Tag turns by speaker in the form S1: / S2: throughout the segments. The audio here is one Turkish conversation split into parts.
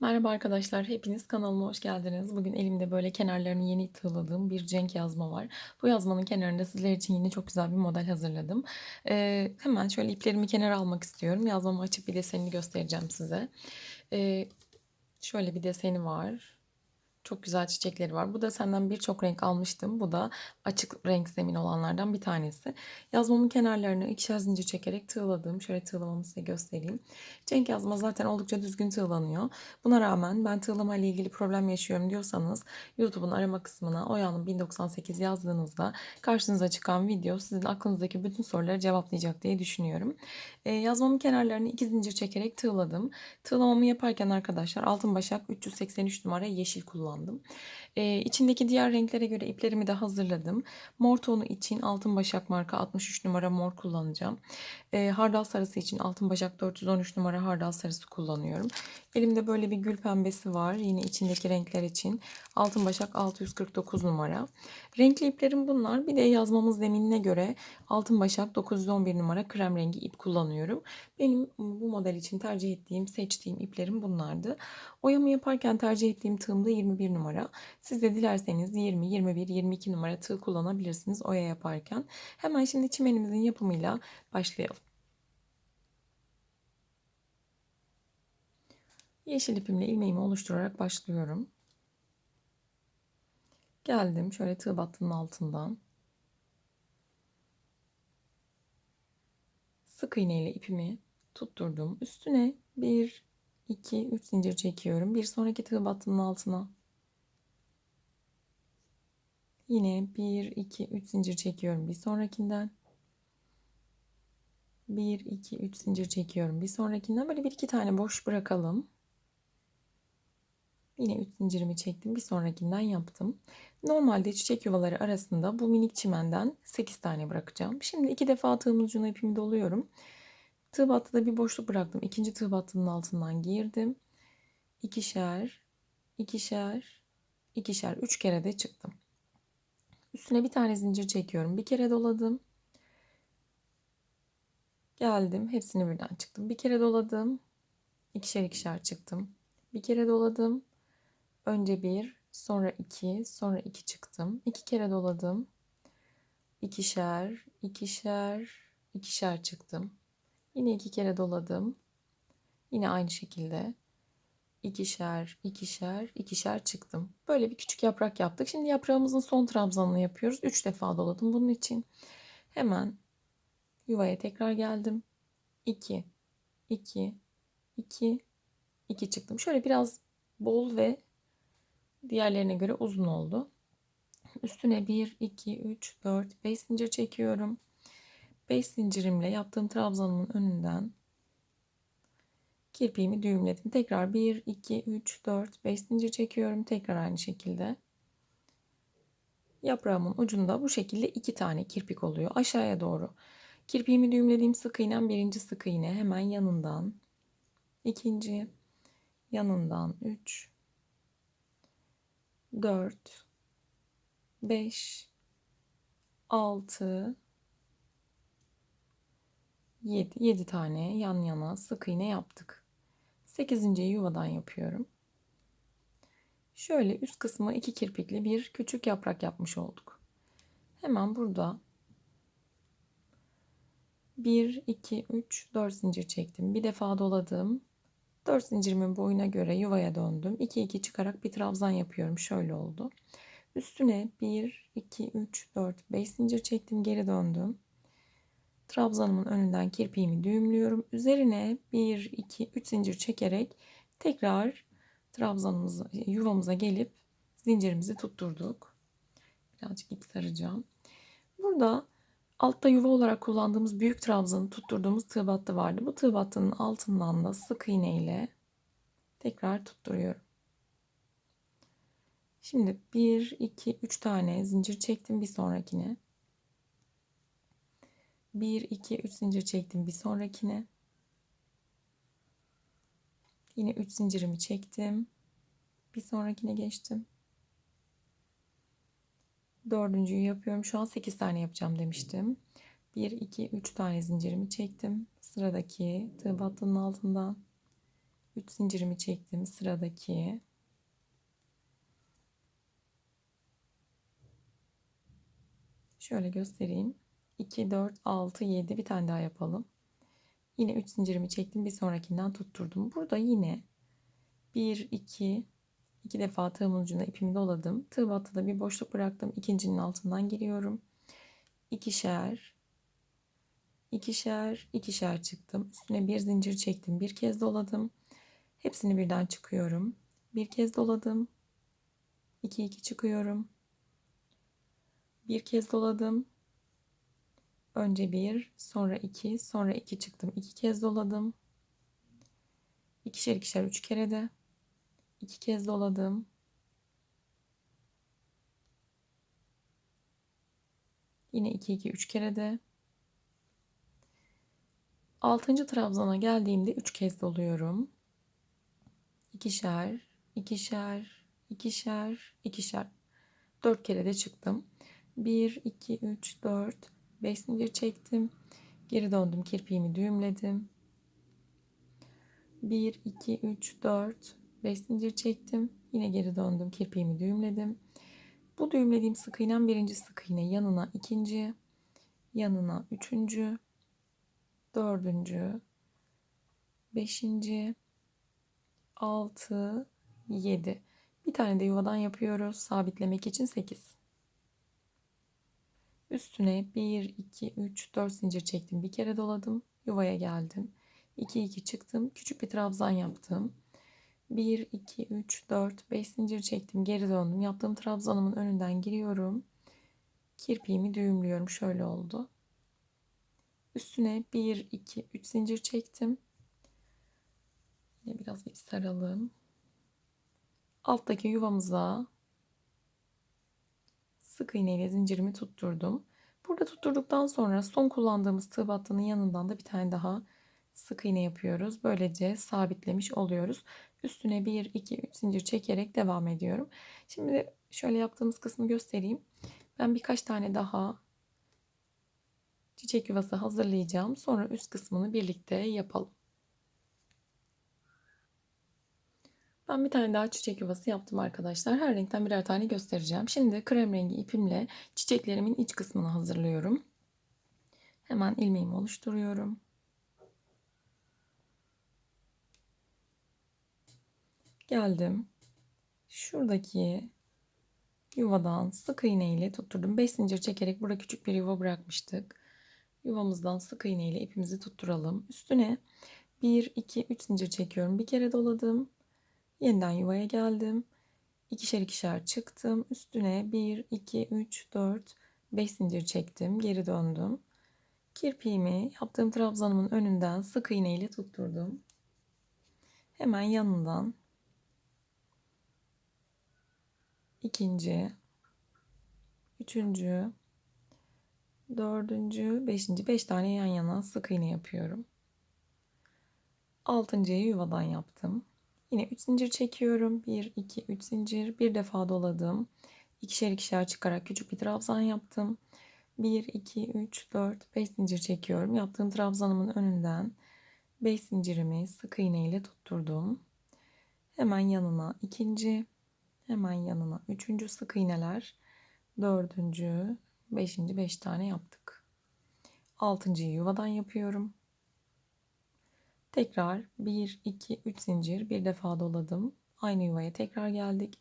S1: Merhaba arkadaşlar, hepiniz kanalıma hoş geldiniz. Bugün elimde böyle kenarlarını yeni tığladığım bir cenk yazma var. Bu yazmanın kenarında sizler için yine çok güzel bir model hazırladım. Ee, hemen şöyle iplerimi kenara almak istiyorum. Yazmamı açıp bir desenini göstereceğim size. Ee, şöyle bir deseni var. Çok güzel çiçekleri var. Bu da senden birçok renk almıştım. Bu da açık renk zemin olanlardan bir tanesi. Yazmamın kenarlarını ikişer zincir çekerek tığladım. Şöyle tığlamamı size göstereyim. Cenk yazma zaten oldukça düzgün tığlanıyor. Buna rağmen ben tığlama ile ilgili problem yaşıyorum diyorsanız YouTube'un arama kısmına Oya'nın 1098 yazdığınızda karşınıza çıkan video sizin aklınızdaki bütün soruları cevaplayacak diye düşünüyorum. Ee, yazmamın kenarlarını iki zincir çekerek tığladım. Tığlamamı yaparken arkadaşlar altın başak 383 numara yeşil kullandım kullandım. Ee, içindeki diğer renklere göre iplerimi de hazırladım. Mor tonu için altın başak marka 63 numara mor kullanacağım. Ee, hardal sarısı için altın başak 413 numara hardal sarısı kullanıyorum. Elimde böyle bir gül pembesi var. Yine içindeki renkler için altın başak 649 numara. Renkli iplerim bunlar. Bir de yazmamız zeminine göre altın başak 911 numara krem rengi ip kullanıyorum. Benim bu model için tercih ettiğim, seçtiğim iplerim bunlardı. Oyamı yaparken tercih ettiğim tığımda 21 bir numara. Siz de dilerseniz 20, 21, 22 numara tığ kullanabilirsiniz oya yaparken. Hemen şimdi çimenimizin yapımıyla başlayalım. Yeşil ipimle ilmeğimi oluşturarak başlıyorum. Geldim şöyle tığ battının altından. Sık iğne ile ipimi tutturdum. Üstüne bir 2 3 zincir çekiyorum. Bir sonraki tığ battının altına Yine 1, 2, 3 zincir çekiyorum bir sonrakinden. 1, 2, 3 zincir çekiyorum bir sonrakinden. Böyle bir iki tane boş bırakalım. Yine 3 zincirimi çektim. Bir sonrakinden yaptım. Normalde çiçek yuvaları arasında bu minik çimenden 8 tane bırakacağım. Şimdi iki defa tığımın ucuna ipimi doluyorum. Tığ battıda bir boşluk bıraktım. İkinci tığ battının altından girdim. İkişer, ikişer, ikişer. Üç kere de çıktım. Üstüne bir tane zincir çekiyorum. Bir kere doladım. Geldim. Hepsini birden çıktım. Bir kere doladım. İkişer ikişer çıktım. Bir kere doladım. Önce bir, sonra iki, sonra iki çıktım. İki kere doladım. İkişer, ikişer, ikişer çıktım. Yine iki kere doladım. Yine aynı şekilde ikişer, ikişer, ikişer çıktım. Böyle bir küçük yaprak yaptık. Şimdi yaprağımızın son trabzanını yapıyoruz. Üç defa doladım bunun için. Hemen yuvaya tekrar geldim. 2, 2, 2, 2 çıktım. Şöyle biraz bol ve diğerlerine göre uzun oldu. Üstüne 1, 2, 3, 4, 5 zincir çekiyorum. 5 zincirimle yaptığım trabzanımın önünden kirpiğimi düğümledim. Tekrar 1, 2, 3, 4, 5 zincir çekiyorum. Tekrar aynı şekilde. Yaprağımın ucunda bu şekilde iki tane kirpik oluyor. Aşağıya doğru. Kirpiğimi düğümlediğim sık iğnem birinci sık iğne hemen yanından. ikinci yanından 3 4 5 6 7 7 tane yan yana sık iğne yaptık. 8. yuvadan yapıyorum. Şöyle üst kısmı iki kirpikli bir küçük yaprak yapmış olduk. Hemen burada 1 2 3 4 zincir çektim. Bir defa doladım. 4 zincirimin boyuna göre yuvaya döndüm. 2 2 çıkarak bir trabzan yapıyorum. Şöyle oldu. Üstüne 1 2 3 4 5 zincir çektim. Geri döndüm. Trabzanımın önünden kirpiğimi düğümlüyorum. Üzerine 1, 2, 3 zincir çekerek tekrar trabzanımıza, yuvamıza gelip zincirimizi tutturduk. Birazcık ip saracağım. Burada altta yuva olarak kullandığımız büyük trabzanı tutturduğumuz tığ battı vardı. Bu tığ battının altından da sık iğne ile tekrar tutturuyorum. Şimdi 1, 2, 3 tane zincir çektim bir sonrakine. 1, 2, 3 zincir çektim bir sonrakine. Yine 3 zincirimi çektim. Bir sonrakine geçtim. Dördüncüyü yapıyorum. Şu an 8 tane yapacağım demiştim. 1, 2, 3 tane zincirimi çektim. Sıradaki tığ battının altından 3 zincirimi çektim sıradaki. Şöyle göstereyim. 2, 4, 6, 7 bir tane daha yapalım. Yine 3 zincirimi çektim. Bir sonrakinden tutturdum. Burada yine 1, 2, 2 defa tığımın ucuna ipimi doladım. Tığ battıda bir boşluk bıraktım. İkincinin altından giriyorum. İkişer, ikişer, ikişer çıktım. Üstüne bir zincir çektim. Bir kez doladım. Hepsini birden çıkıyorum. Bir kez doladım. 2 2 çıkıyorum. Bir kez doladım. Önce bir, sonra iki, sonra iki çıktım. İki kez doladım. İkişer ikişer üç kere de. iki kez doladım. Yine iki iki üç kere de. Altıncı trabzana geldiğimde üç kez doluyorum. İkişer, ikişer, ikişer, ikişer. Dört kere de çıktım. 1, 2, 3, 4, 5 zincir çektim. Geri döndüm. Kirpiğimi düğümledim. 1, 2, 3, 4, 5 zincir çektim. Yine geri döndüm. Kirpiğimi düğümledim. Bu düğümlediğim sık iğnem birinci sık iğne yanına ikinci, yanına üçüncü, dördüncü, beşinci, altı, yedi. Bir tane de yuvadan yapıyoruz. Sabitlemek için sekiz. Üstüne 1, 2, 3, 4 zincir çektim. Bir kere doladım. Yuvaya geldim. 2, 2 çıktım. Küçük bir trabzan yaptım. 1, 2, 3, 4, 5 zincir çektim. Geri döndüm. Yaptığım trabzanımın önünden giriyorum. Kirpiğimi düğümlüyorum. Şöyle oldu. Üstüne 1, 2, 3 zincir çektim. Yine biraz bir saralım. Alttaki yuvamıza sık iğne ile zincirimi tutturdum. Burada tutturduktan sonra son kullandığımız tığ battının yanından da bir tane daha sık iğne yapıyoruz. Böylece sabitlemiş oluyoruz. Üstüne 1, 2, 3 zincir çekerek devam ediyorum. Şimdi şöyle yaptığımız kısmı göstereyim. Ben birkaç tane daha çiçek yuvası hazırlayacağım. Sonra üst kısmını birlikte yapalım. Ben bir tane daha çiçek yuvası yaptım arkadaşlar. Her renkten birer tane göstereceğim. Şimdi krem rengi ipimle çiçeklerimin iç kısmını hazırlıyorum. Hemen ilmeğimi oluşturuyorum. Geldim. Şuradaki yuvadan sık iğne ile tutturdum. 5 zincir çekerek burada küçük bir yuva bırakmıştık. Yuvamızdan sık iğne ile ipimizi tutturalım. Üstüne 1, 2, 3 zincir çekiyorum. Bir kere doladım. Yeniden yuvaya geldim. İkişer ikişer çıktım. Üstüne 1, 2, 3, 4, 5 zincir çektim. Geri döndüm. Kirpiğimi yaptığım trabzanımın önünden sık iğne ile tutturdum. Hemen yanından ikinci, üçüncü, dördüncü, beşinci, beş tane yan yana sık iğne yapıyorum. Altıncıyı yuvadan yaptım. Yine 3 zincir çekiyorum. 1, 2, 3 zincir. Bir defa doladım. İkişer ikişer çıkarak küçük bir trabzan yaptım. 1, 2, 3, 4, 5 zincir çekiyorum. Yaptığım trabzanımın önünden 5 zincirimi sık iğne ile tutturdum. Hemen yanına ikinci, hemen yanına üçüncü sık iğneler, dördüncü, beşinci beş tane yaptık. Altıncıyı yuvadan yapıyorum. Tekrar 1, 2, 3 zincir bir defa doladım. Aynı yuvaya tekrar geldik.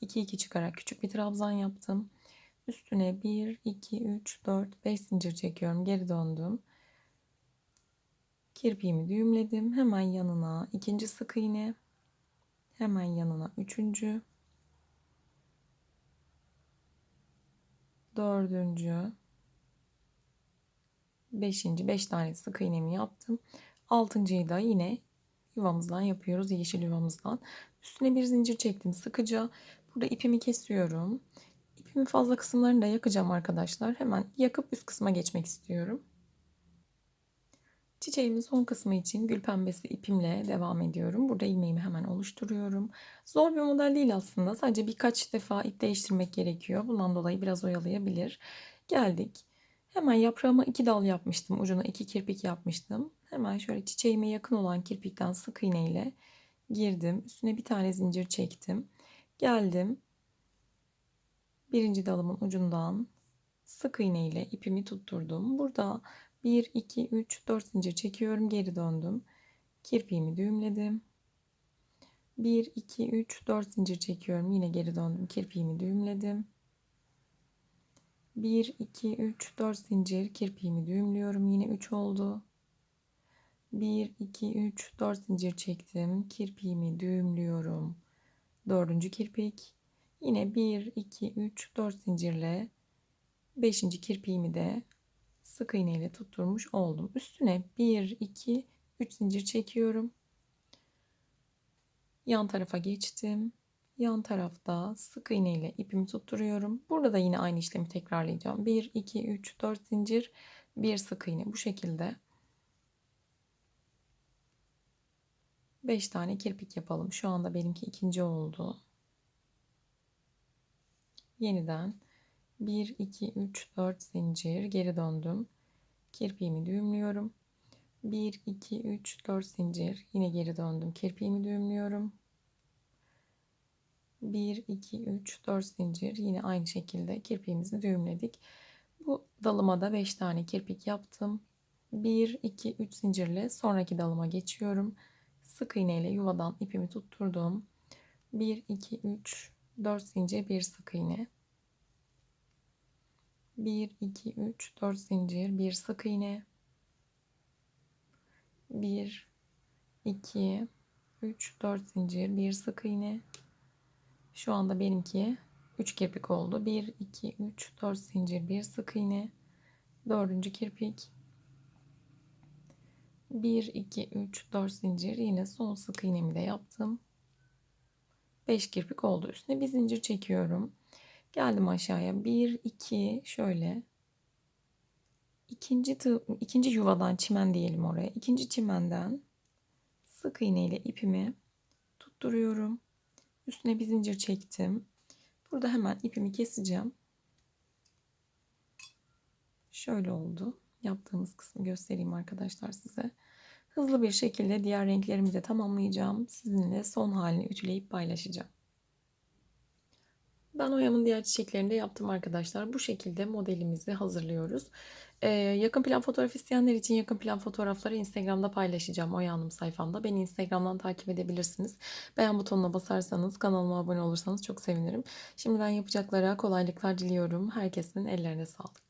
S1: 2, 2 çıkarak küçük bir trabzan yaptım. Üstüne 1, 2, 3, 4, 5 zincir çekiyorum. Geri döndüm. Kirpiğimi düğümledim. Hemen yanına ikinci sık iğne. Hemen yanına üçüncü. Dördüncü. Beşinci. Beş tane sık iğnemi yaptım. Altıncıyı da yine yuvamızdan yapıyoruz. Yeşil yuvamızdan. Üstüne bir zincir çektim sıkıca. Burada ipimi kesiyorum. İpimin fazla kısımlarını da yakacağım arkadaşlar. Hemen yakıp üst kısma geçmek istiyorum. Çiçeğimin son kısmı için gül pembesi ipimle devam ediyorum. Burada ilmeğimi hemen oluşturuyorum. Zor bir model değil aslında. Sadece birkaç defa ip değiştirmek gerekiyor. Bundan dolayı biraz oyalayabilir. Geldik. Hemen yaprağıma iki dal yapmıştım. Ucuna iki kirpik yapmıştım. Hemen şöyle çiçeğime yakın olan kirpikten sık iğne ile girdim. Üstüne bir tane zincir çektim. Geldim. Birinci dalımın ucundan sık iğne ile ipimi tutturdum. Burada 1, 2, 3, 4 zincir çekiyorum. Geri döndüm. Kirpiğimi düğümledim. 1, 2, 3, 4 zincir çekiyorum. Yine geri döndüm. Kirpiğimi düğümledim. 1, 2, 3, 4 zincir kirpiğimi düğümlüyorum. Yine 3 oldu. 1, 2, 3, 4 zincir çektim. Kirpiğimi düğümlüyorum. Dördüncü kirpik. Yine 1, 2, 3, 4 zincirle 5. kirpiğimi de sık iğne ile tutturmuş oldum. Üstüne 1, 2, 3 zincir çekiyorum. Yan tarafa geçtim. Yan tarafta sık iğne ile ipimi tutturuyorum. Burada da yine aynı işlemi tekrarlayacağım. 1, 2, 3, 4 zincir, 1 sık iğne bu şekilde. 5 tane kirpik yapalım. Şu anda benimki ikinci oldu. Yeniden 1, 2, 3, 4 zincir geri döndüm. Kirpiğimi düğümlüyorum. 1, 2, 3, 4 zincir yine geri döndüm. Kirpiğimi düğümlüyorum. 1, 2, 3, 4 zincir yine aynı şekilde kirpiğimizi düğümledik. Bu dalıma da 5 tane kirpik yaptım. 1, 2, 3 zincirle sonraki dalıma geçiyorum. Sık iğne ile yuvadan ipimi tutturdum. 1, 2, 3, 4 zincir, 1 sık iğne. 1, 2, 3, 4 zincir, 1 sık iğne. 1, 2, 3, 4 zincir, 1 sık iğne. Şu anda benimki 3 kirpik oldu. 1, 2, 3, 4 zincir, 1 sık iğne. Dördüncü kirpik. 1, 2, 3, 4 zincir. Yine son sık iğnemi de yaptım. 5 kirpik oldu. Üstüne bir zincir çekiyorum. Geldim aşağıya. 1, 2 şöyle. İkinci, tığ, ikinci yuvadan çimen diyelim oraya. İkinci çimenden sık iğne ile ipimi tutturuyorum. Üstüne bir zincir çektim. Burada hemen ipimi keseceğim. Şöyle oldu. Yaptığımız kısmı göstereyim arkadaşlar size. Hızlı bir şekilde diğer renklerimi de tamamlayacağım. Sizinle son halini ütüleyip paylaşacağım. Ben oyamın diğer çiçeklerini de yaptım arkadaşlar. Bu şekilde modelimizi hazırlıyoruz. Ee, yakın plan fotoğraf isteyenler için yakın plan fotoğrafları Instagram'da paylaşacağım Oya Hanım sayfamda. Beni Instagram'dan takip edebilirsiniz. Beğen butonuna basarsanız kanalıma abone olursanız çok sevinirim. Şimdiden yapacaklara kolaylıklar diliyorum. Herkesin ellerine sağlık.